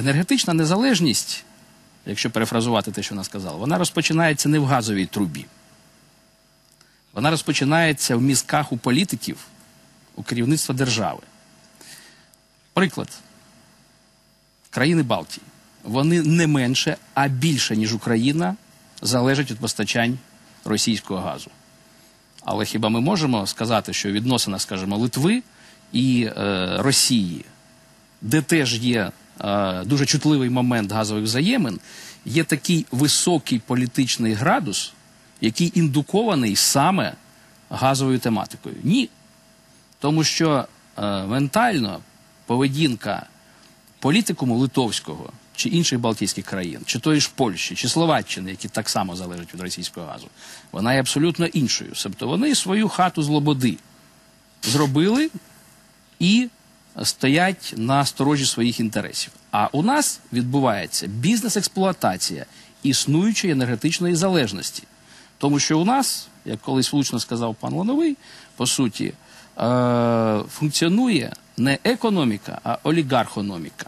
Енергетична незалежність, якщо перефразувати те, що вона сказала, вона розпочинається не в газовій трубі. Вона розпочинається в мізках у політиків, у керівництва держави. Приклад. Країни Балтії. Вони не менше, а більше, ніж Україна, залежать від постачань російського газу. Але хіба ми можемо сказати, що відносина, скажімо, Литви і е, Росії, де теж є дуже чутливий момент газових взаємин, є такий високий політичний градус, який індукований саме газовою тематикою? Ні. Тому що е, ментально поведінка політикуму литовського чи інших Балтійських країн, чи тої ж Польщі, чи Словаччини, які так само залежать від російського газу, вона є абсолютно іншою. Тобто вони свою хату з лободи зробили і стоять на сторожі своїх інтересів. А у нас відбувається бізнес-експлуатація існуючої енергетичної залежності. Тому що у нас, як колись влучно сказав пан Лановий, по суті, е- функціонує не економіка, а олігархономіка.